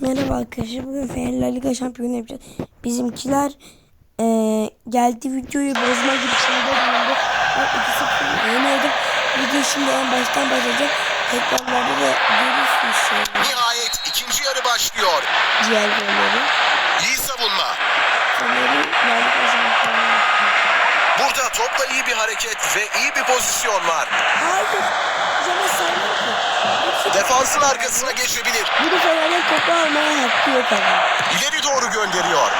Merhaba arkadaşlar. Bugün Fenerler Liga şampiyonu yapacağız. Bizimkiler eee geldi videoyu bozma girişiminde bulundu. Ben 2-0 yenemedim. Video şimdi en baştan başlayacak. Tekrarlarda da görürsünüz Nihayet ikinci yarı başlıyor. diğer golleri. İyi savunma. Liga şampiyonu yaptım. Burada topla iyi bir hareket ve iyi bir pozisyon var. Hayır. Zaman Defansın arkasına geçebilir. Topu almaya. İleri doğru gönderiyor.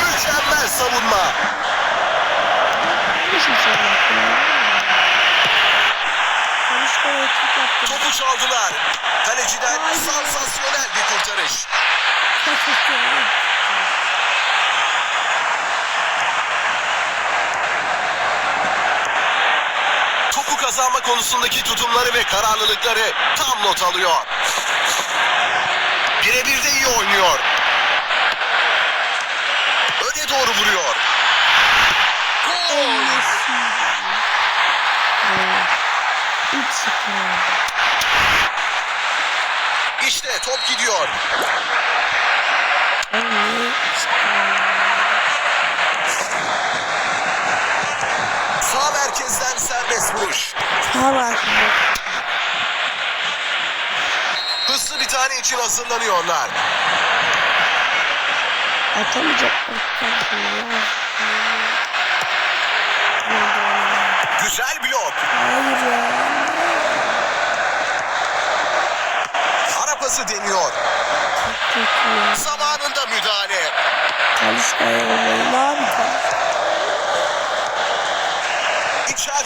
Mükemmel savunma. Topu çaldılar. Kaleciden sansasyonel bir kurtarış. Kaçırtıyorum. Topu kazanma konusundaki tutumları ve kararlılıkları tam not alıyor. Birebir de iyi oynuyor. Öne doğru vuruyor. Gol! İşte top gidiyor. Evet. Merkezden serbest vuruş. Tamam. Hızlı bir tane için hazırlanıyorlar. Atamayacak. Güzel blok. Hayır ya. Ara pası deniyor. Zamanında müdahale. Çalışmaya yolladım. Ne yapayım?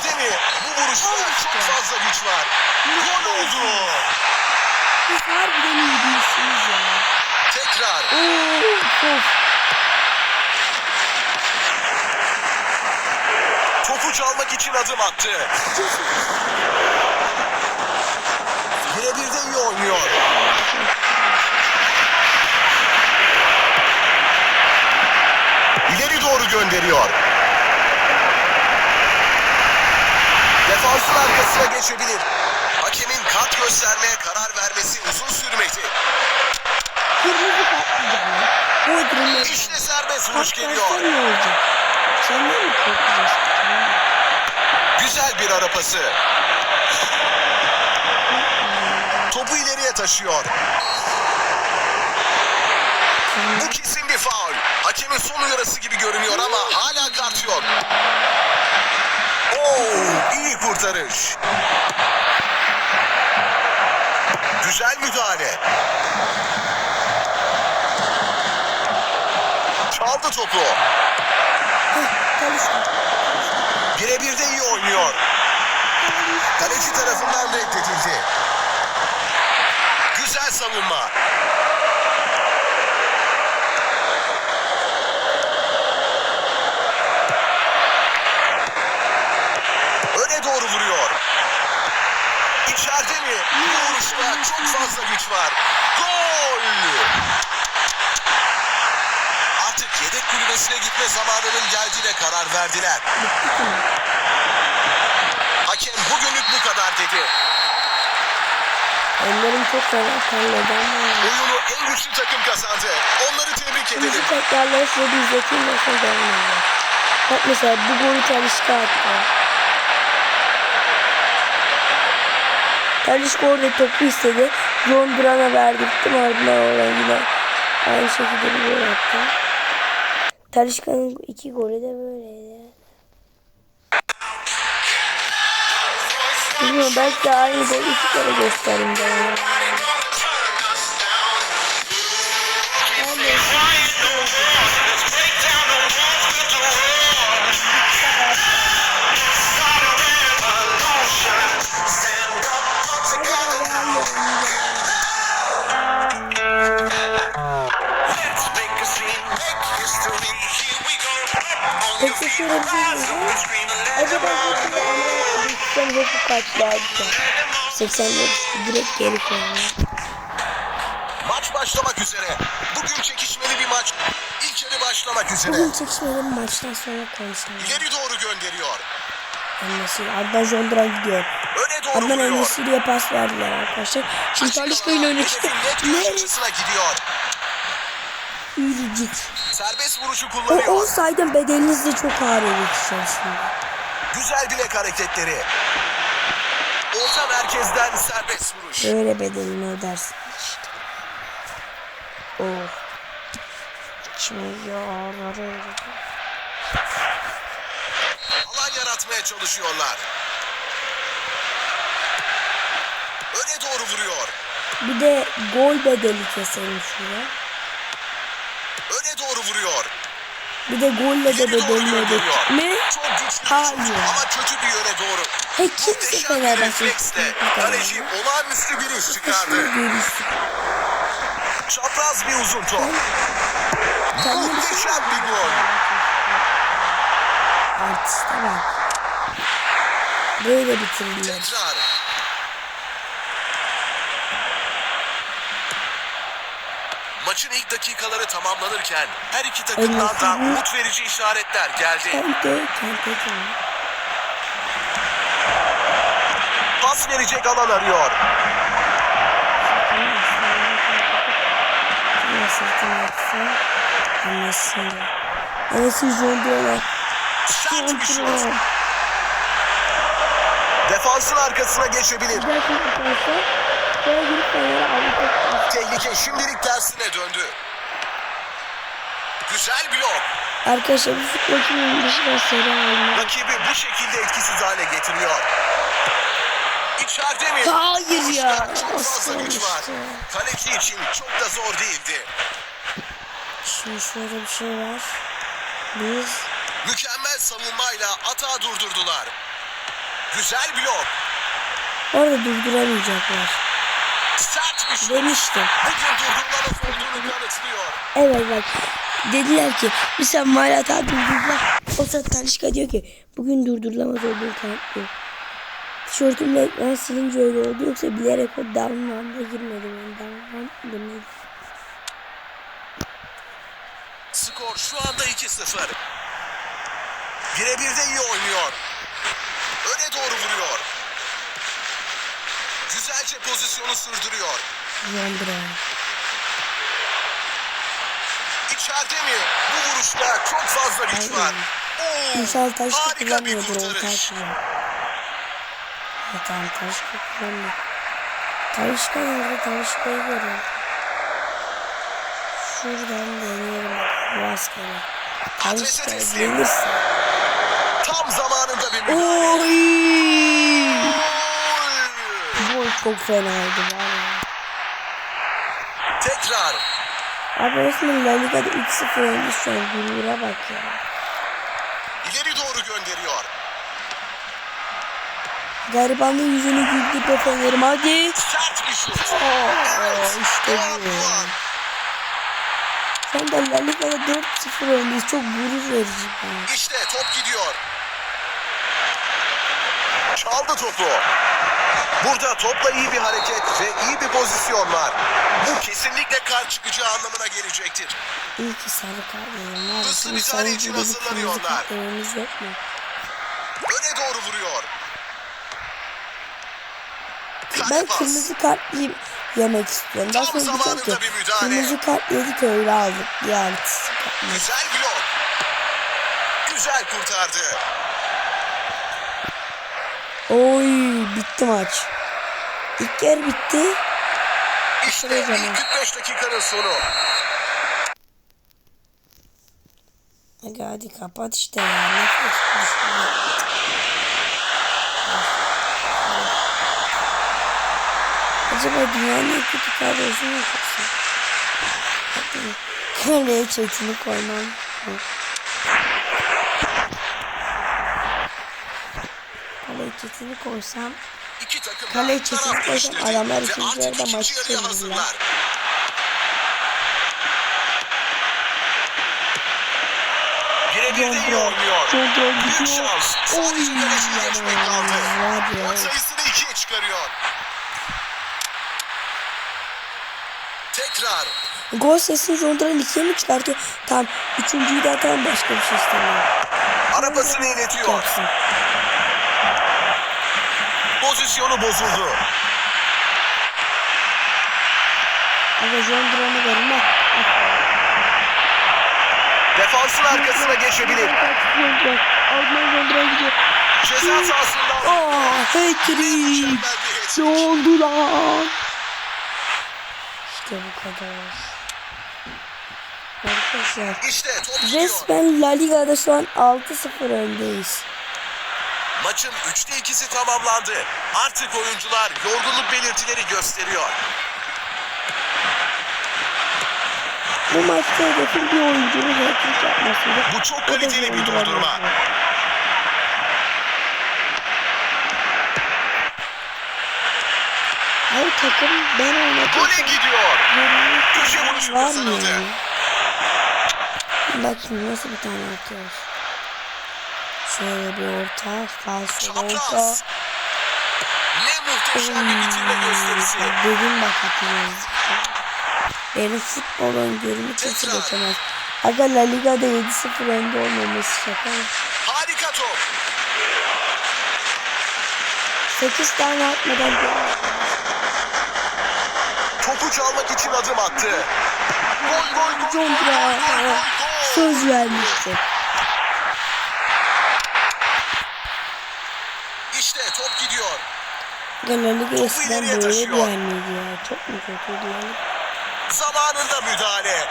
İçeride mi? Bu vuruşta çok fazla güç var. Gol oldu. Siz harbiden iyi değilsiniz ya. Tekrar. Oo, of. Topu çalmak için adım attı. Birebir de iyi oynuyor. İleri doğru gönderiyor. Defansın arkasına geçebilir. Hakemin kart göstermeye karar vermesi uzun sürmedi. Kırmızı patlayacağım ya. Bodrum'da. İşte serbest vuruş geliyor. Ne olacak? Senden mi korkacaksın? Güzel bir ara pası. Topu ileriye taşıyor. Bu kesin bir faul. Hakemin son uyarısı gibi görünüyor ama hala kart yok. İyi kurtarış. Güzel müdahale. Çaldı topu. Birebir de iyi oynuyor. Kaleci tarafından reddedildi. Güzel savunma. Öne doğru vuruyor. Mi? Bu vuruşta çok fazla güç var. Gol! Artık yedek kulübesine gitme zamanının geldiğine karar verdiler. Hakem bugünlük bu kadar dedi. Ellerim çok fena ama. Oyunu en güçlü takım kazandı. Onları tebrik edelim. Bizi tekrarları size bir izleteyim nasıl görünüyor. Bak mesela bu golü Talişka attı. Talişka orada topu istedi. John Duran'a verdirttim ardından oradan yine aynı şekilde bir gol attı. Talişka'nın iki golü de böyleydi. Bilmiyorum belki de aynı golü iki kere gösteririm ben Peki şöyle bir şey diyeceğim. Acaba bu ama 89 kaçlardı? 84 direkt geri koyuyor. Maç başlamak üzere. Bugün çekişmeli bir maç. İlk yarı başlamak üzere. Bugün çekişmeli maçtan sonra konuşalım. İleri doğru gönderiyor. Enesiri. Ardından John Duran gidiyor. Öne doğru Ardından vuruyor. Enesiri'ye pas verdiler arkadaşlar. Şimdi Talişka ile öne çıktı. Hedefin net Ne? köşe açısına gidiyor. Yürü git. Serbest vuruşu O kullanıyor. olsaydın bedeliniz de çok ağır olur içerisinde. Güzel bilek hareketleri. Orta merkezden serbest vuruş. Böyle bedelini ödersin işte. Oh. İçime yağları Alan yaratmaya çalışıyorlar. Öne doğru vuruyor. Bir de gol bedeli keselim şuraya. Öne doğru vuruyor. Bir de golle de bedelini? Çok güçlü Hayır. ama kötü bir yöne doğru. He kimse Fenerbahçe. kaleci olağanüstü bir iş çıkardı. Çapraz bir uzun top. Şey Muhteşem bir gol. Artiste bak. Böyle bitirirler. Tekrar. Maçın ilk dakikaları tamamlanırken her iki takımdan da umut verici işaretler geldi. Pas verecek alan arıyor. John diyorlar. Sert bir şut. John Defansın arkasına geçebilir. Şöyle girip Fener'e alacak. Tehlike şimdilik tersine döndü. Güzel blok. Arkadaşlar bu futbolcunun dışına selam olmaz. Rakibi bu şekilde etkisiz hale getiriyor. İçeride mi? Hayır ya. Çok fazla güç var. Kaleci için çok da zor değildi. Şimdi şöyle bir şey var. Biz Mükemmel savunmayla atağı durdurdular. Güzel blok. orada durduramayacaklar. Demiştim. Evet bak. Dediler ki bir sen Malatya durdurdular. O sırada Talişka diyor ki bugün durdurulamaz olduğunu kanıtlıyor. Tişörtümle ekran silince öyle oldu yoksa bilerek o downland'a girmedim. Yani downland neydi? Skor şu anda 2-0. Birebir de iyi oynuyor. Öne doğru vuruyor. Güzelce pozisyonu sürdürüyor. Londra. İçeride mi? Bu vuruşta çok fazla güç var. Oo, İnsan Talişka harika bir kurtarış. Ya tamam Talişka kullanmıyor. Talişka nerede? Talişka'yı görüyorum. Şuradan deniyorum. Rastgele. Teslim. gelirse. Tam zamanında bir müdahale. Oy! Bu çok fenaydı var ya. Tekrar. Abi resmen La Liga'da 3-0 önde şu an. Gurura bak ya. İleri doğru gönderiyor. Garibanın yüzünü güldü be Fener'im hadi. Sert bir şut. Aa, işte Doğru bu. puan. Sen de La Liga'da 4-0 öndeyiz. Çok gurur verici. İşte top gidiyor. Çaldı topu. Burada topla iyi bir hareket ve iyi bir pozisyon var. Bu kesinlikle kar çıkacağı anlamına gelecektir. İyi ki sarı kart. Hızlı müdahale sarı için hazırlanıyorlar. Öne doğru vuruyor. Ben pas. kırmızı kart yem- yemek istiyorum. Daha Tam sonra diyeceğim zamanında ki bir müdahale. kırmızı kart yedik öyle aldık. Yani Güzel blok. Güzel kurtardı. Oy bitti maç. İlk yer bitti. İşte ilk 45 dakikanın sonu. Hadi hadi kapat işte ya. Nefes düşüyor. Acaba dünyanın en kötü kadrosu mu yapıyorsun? Kaleye çetini koymam. Kaleye çetini koysam İki Kale çekildi koysam adamlar ikinci yarıda maçı çevirdiler. Birebir de. Kontrol Büyük şans. Oy Sadece kaleciyi geçmek kaldı. sayısını ikiye çıkarıyor. Tekrar. Gol sesini Jondra'nın ikiye mi çıkartıyor? Tamam. Üçüncüyü de atalım başka bir şey istemiyorum. Arabasını iletiyor. Yapsın. Pozisyonu bozuldu. Aga John Duran'ı bak. Defansın arkasına geçebilir. Alman John Duran gidiyor. Ceza sahasından Aa, hat-trick. mükemmel bir Ne hat-trick. oldu lan? İşte bu kadar. Arkadaşlar İşte resmen La Liga'da şu an 6-0 öndeyiz. Maçın üçte ikisi tamamlandı. Artık oyuncular yorgunluk belirtileri gösteriyor. Bu maçta hedefim bir oyuncunun hat-trick yapmasıydı. Bu çok kaliteli bir durdurma. Her takım ben Gole oynatırken gidiyor. Köşe vuruşu kazanıldı. Bak şimdi nasıl bir tane atıyoruz. Şöyle bir orta, falso orta. Ne muhteşem bir bitirme gösterisi. Dedim bak atıyoruz. Benim futbol öngörümü kimse geçemez. Aga La Liga'da 7-0 önde olmaması şaka? Harika top. 8 tane atmadan Topu çalmak için adım attı. Gol gol gol. Gol, Duran gol, gol, gol. söz vermişti. İşte top gidiyor. Liga eskiden böyle miydi ya? Çok mu kötüydü Liga? Zamanında müdahale.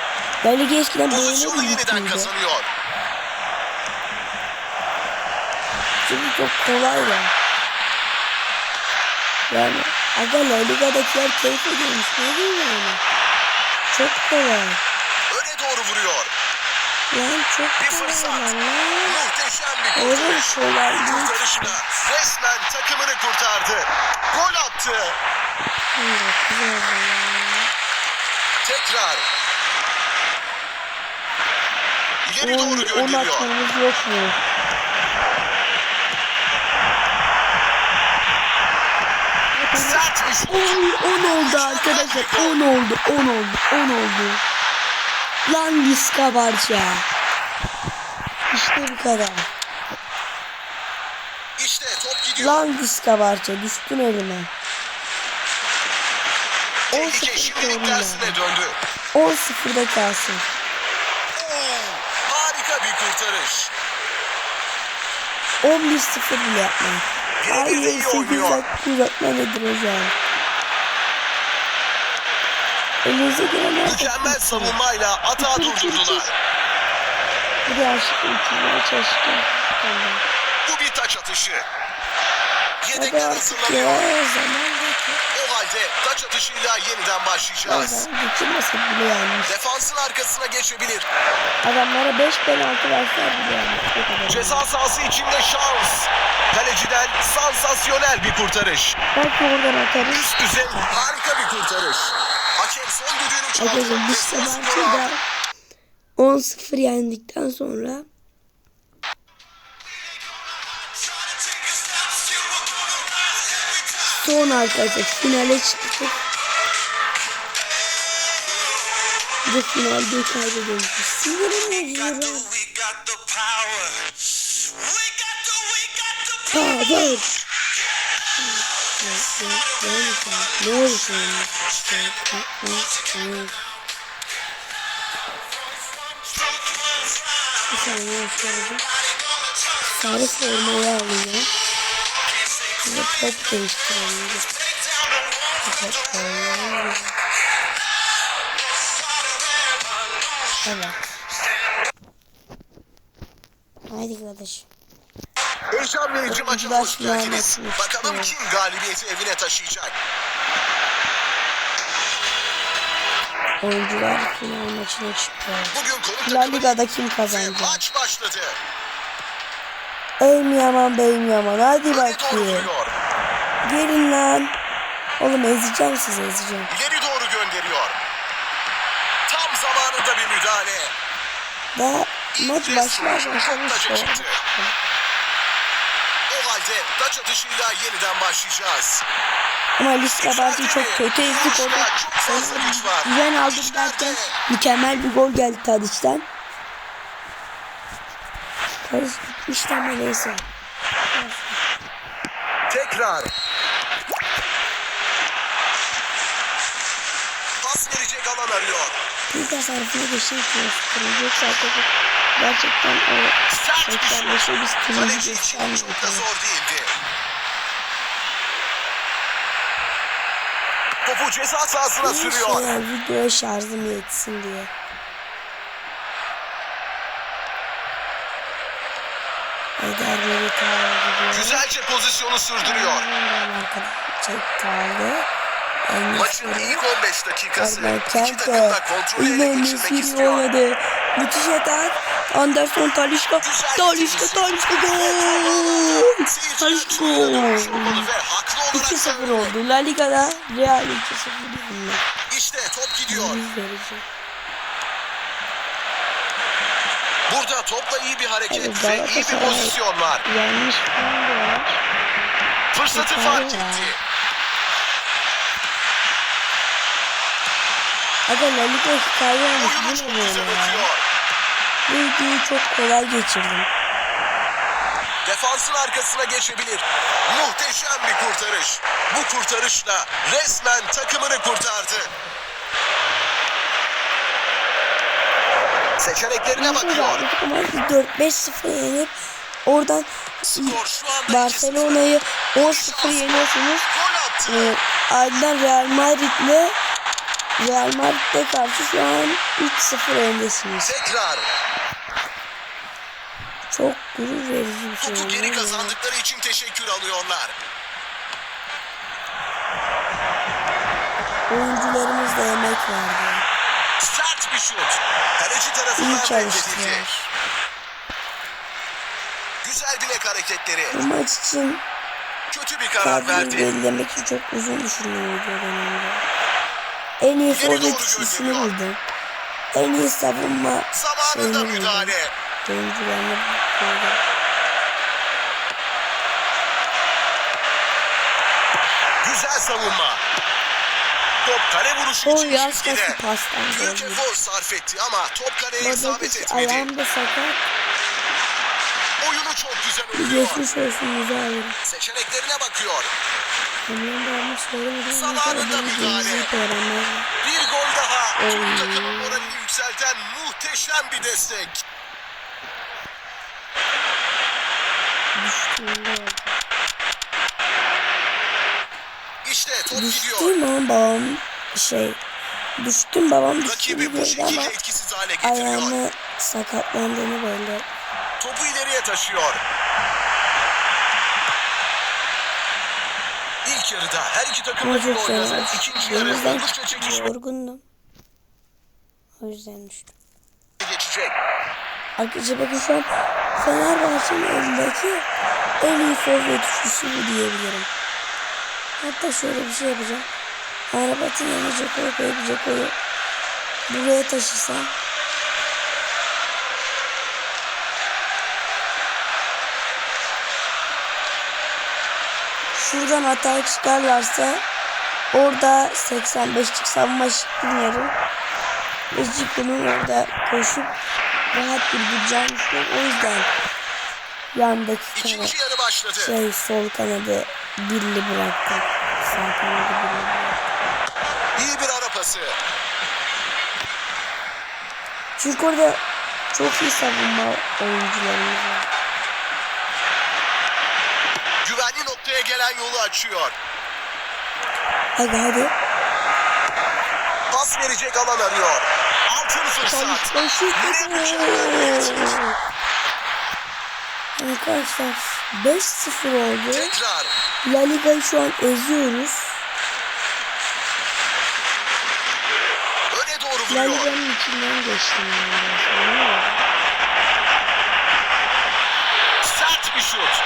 Liga eskiden böyle bir yeniden kazanıyor. Çünkü çok kolay ya. Yani Aga La Liga'dakiler keyif ediyormuş. Ne diyeyim yani? Çok kolay. Öne doğru vuruyor. Yani çok Bir fırsat. Muhteşem bir kurtarış. Kurtarışla resmen takımını kurtardı. Gol attı. Tekrar. İleri doğru On, gönderiyor. atmamız yok mu? Sert bir şut. 10 oldu arkadaşlar. 10 oldu. 10 oldu. 10 oldu. Lan Viska Barça. İşte bu kadar. İşte top gidiyor. Lan Viska Barça. Düştün. Tehlike 10-0 şimdilik koruyla. tersine döndü. 10-0'da kalsın. Oo, harika bir kurtarış. 11-0 bile yapmayın. İyi 8 oynuyor. dakika uzatma nedir hocam? Elinize gelen her Mükemmel savunmayla atağı durdurdular. Bir de aşkım. Tamam. Bu bir taç atışı. Yedekler geçiyor. O halde taç atışıyla yeniden başlayacağız. Bazen geçirmesek bile yanlış. Defansın arkasına geçebilir. Adamlara 5 penaltı verseler bile kadar. Ceza sahası içinde şans. Kaleciden sansasyonel bir kurtarış. Belki oradan atarız. Üst düzey harika bir kurtarış. Arkadaşlar biz Sabancı'da aldı. 10-0 yendikten sonra son arkadaşlar finale çıktık. De finalde kaybediyoruz. Sinirim power. Bir saniye şöyle. Sarı formayı. Bir de top koyalım. Evet. Haydi kardeşim. Heyecan verici hoş geldiniz. finalde Bakalım çıkıyor. kim galibiyeti evine taşıyacak. Oyuncular final maçına çıktı. Bugün konuk La Liga'da kim kazanacak? maç başladı. Ey mi yaman bey mi yaman hadi bakayım. Gelin lan. Oğlum ezeceğim sizi ezeceğim. İleri doğru gönderiyor. Tam zamanında bir müdahale. Daha maç başlar başlamış halde taç atışıyla yeniden başlayacağız. Ama Alice Kabati çok kötü ezdi golü. Güven aldım derken mükemmel bir gol geldi Tadiç'ten. Tadiç gitmişti ama neyse. Tekrar. Pas verecek alan arıyor. Bir tasarrufuna geçecek. Yoksa arkadaşlar gerçekten o Sert bir 85'e şut. biz kırmızı çok değildi. Topu ceza sahasına sürüyor. Şey, videoya şarjım yetsin diye. Eder beni tabi Güzelce pozisyonu sürdürüyor. Çek kaldı. Maçın ilk 15 dakikası. İnan geçirmek Messi istiyor. oynadı. Müthiş atak. Anderson Talişka. Talişka. Talişka gol. Talişka gol. olmalı ve haklı olarak 2-0 da oldu. La Liga'da Real 2-0 bunlar. İşte top gidiyor. Burada topla iyi bir hareket Evet, ve iyi bir pozisyon var. Yanlış. Fırsatı fark etti. Aga La Liga hikaye. Oyunu Bu ne böyle ya? Bu videoyu çok kolay geçirdim. Defansın arkasına geçebilir. Muhteşem bir kurtarış. Bu kurtarışla resmen takımını kurtardı. Seçeneklerine bakıyor. Ama 4-5-0 yenip oradan Barcelona'yı 10-0 yeniyorsunuz. Attı. Ee, ardından Real Madrid'le Real Madrid'e karşı şu an 3-0 öndesiniz. Tekrar Çok gurur verici bir şey. topu geri kazandıkları için teşekkür alıyorlar. Oyuncularımız da emek verdi. Sert bir şut. Kaleci İyi tarafından reddedildi. çalıştılar. Güzel bilek hareketleri. Bu maç için Kötü bir karar verdi. belirlemek için çok uzun düşündüm video döneminde. En iyi forvet ikisini buldum. En iyi savunma Zamanında şeyini buldum. müdahale. Oyuncularını buldum. Güzel savunma. Top kale vuruşu O için yaz kası pastan Büyük efor sarf etti ama top kaleye isabet etmedi. ayağım da sakat. Oyunu çok güzel oynuyor. geçmiş olsun müdahale. Seçeneklerine bakıyor. Onların da. Zamanında müdahale. öğrenmezler. Bir gol daha. Tüm Oy. takımın moralini yükselten muhteşem bir destek. Düştüğünde. İşte top gidiyor. Düştüm ama babam şey düştüm babam Rakibi bu gördü şekilde ama etkisiz hale getiriyor. ayağını sakatlandığını böyle Topu ileriye taşıyor. İlk yarıda her iki takım da oynadı. fena İkinci yarı oldukça çekişmeli yorgundum o yüzden düştüm geçecek. Arkadaşlar bakın şu an Fenerbahçe'nin elindeki en iyi forvet üçlüsü bu diyebilirim. Hatta şöyle bir şey yapacağım. Arabatın yanına Ceko'yu koyup Ceko'yu buraya taşısam. Şuradan hata çıkarlarsa orada 85'lik savunma ve Cikun'un orada koşup rahat durduracağını düşünüyorum. O yüzden yandaki kanat şey sol kanadı birli bıraktı. Sağ kanadı birli bıraktı. İyi bir ara pası. Çünkü orada çok iyi savunma oyuncularımız var. Noktaya gelen yolu açıyor. Hadi hadi. Pas verecek alan arıyor. Altın fırsat. Arkadaşlar 5-0 oldu. Tekrar. La Liga'yı şu an eziyoruz. Öne doğru La vuruyor. Liga'nın içinden geçtim. yani. Sert bir şut.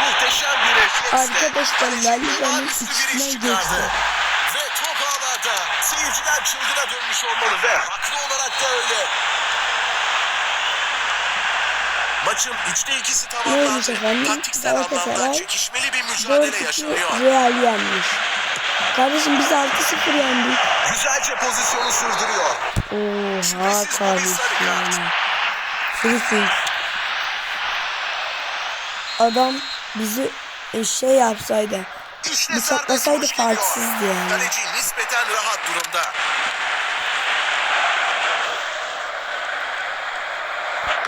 Muhteşem bir refleksle. Arkadaşlar, kaleci La Liga'nın olağanüstü bir iş içinden çıkardı. geçti. Ve top ağlarda. Seyirciler çılgına dönmüş olmalı ve haklı olarak da öyle. Maçın 3'te 2'si Ne tamamlandı. Taktiksel anlamda çekişmeli bir mücadele 4-2 yaşanıyor. Real yenmiş. Kardeşim biz 6-0 yendik. Güzelce pozisyonu sürdürüyor. Oha kardeşim kart adam bizi e, şey yapsaydı. Bıçaklasaydı farksızdı yani. Kaleci nispeten rahat durumda.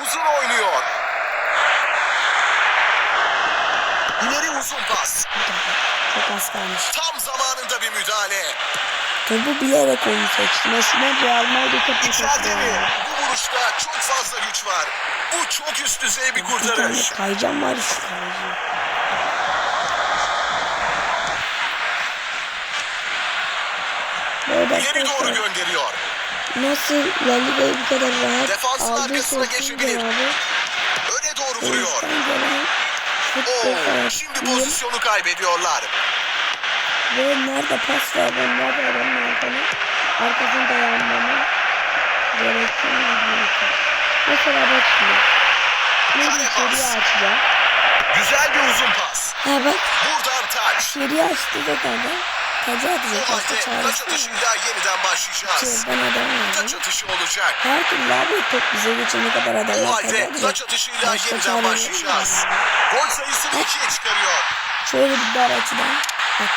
Uzun oynuyor. İleri uzun pas. Çok az kalmış. Tam zamanında bir müdahale. Topu bilerek oynayacaksın. Aslında Real Madrid topu çok Bu vuruşta çok fazla güç var. Bu çok üst düzey bir Bir kurtarış. kaycan var işte. İleri doğru gönderiyor. Nasıl La Liga'yı bu kadar rahat Defansın arkasına geçebilir. cevabı. Öne doğru vuruyor. Oo, şimdi pozisyonu kaybediyorlar. Ve nerede pas vermem, nerede adamın arkana, arkasına dayanmamı gerektiğini biliyorsun. Mesela bak şimdi. Kale içeriye açacağım. Güzel bir uzun pas. Ha bak Buradan taç. içeriye açtı zaten de. Tacı O atacak. Başka halde taç atışıyla yeniden başlayacağız. İçeriden adam Taç atışı olacak. Her türlü abi top bize geçene kadar adamlar O halde taç atışıyla Başka yeniden başlayacağız. Gol sayısını ikiye çıkarıyor. Şöyle bir dar açıdan. Bak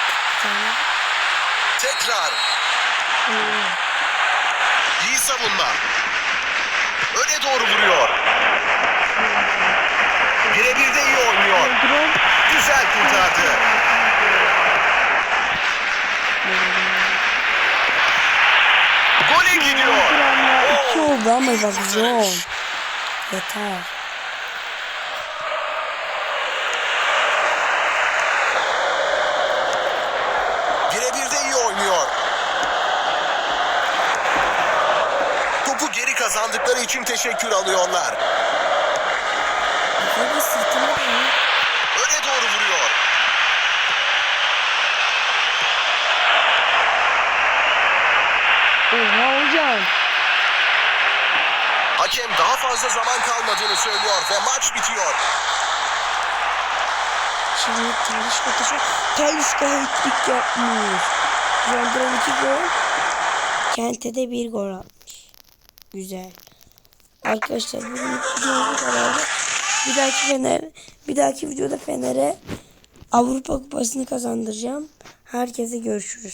tane. Tekrar. İyi savunma. Öne doğru vuruyor. Birebir de iyi oynuyor. Güzel kurtardı. Gole gidiyor. İki oldu ama bak zor. Yeter. Birebir de iyi oynuyor. Topu geri kazandıkları için teşekkür alıyorlar. Öne doğru vuruyor. Oha hocam. Hakem daha fazla zaman kalmadığını söylüyor ve maç bitiyor. Şimdi Talişka taşı. Talişka hat-trick yapmış. Zondra'nın iki gol. Kente de bir gol atmış. Güzel. Arkadaşlar bugün videomuz. Bir dahaki Fener, bir dahaki videoda Fener'e Avrupa Kupası'nı kazandıracağım. Herkese görüşürüz.